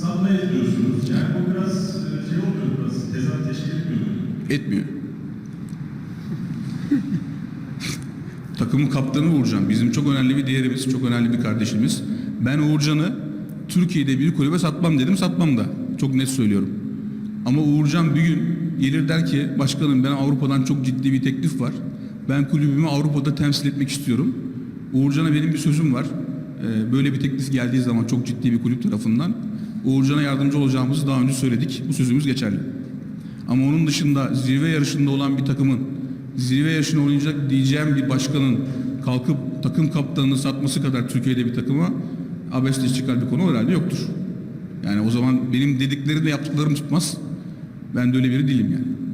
satmaya ediyorsunuz. Yani bu biraz e, şey oluyor, biraz tezat teşkil etmiyor. Etmiyor. Takımın kaptanı Uğurcan. Bizim çok önemli bir değerimiz, çok önemli bir kardeşimiz. Ben Uğurcan'ı Türkiye'de bir kulübe satmam dedim, satmam da. Çok net söylüyorum. Ama Uğurcan bir gün gelir der ki, başkanım ben Avrupa'dan çok ciddi bir teklif var. Ben kulübümü Avrupa'da temsil etmek istiyorum. Uğurcan'a benim bir sözüm var. Ee, Böyle bir teklif geldiği zaman çok ciddi bir kulüp tarafından Uğurcan'a yardımcı olacağımızı daha önce söyledik. Bu sözümüz geçerli. Ama onun dışında zirve yarışında olan bir takımın zirve yarışını oynayacak diyeceğim bir başkanın kalkıp takım kaptanını satması kadar Türkiye'de bir takıma abesle çıkar bir konu herhalde yoktur. Yani o zaman benim dedikleri de yaptıklarım tutmaz. Ben de öyle biri değilim yani.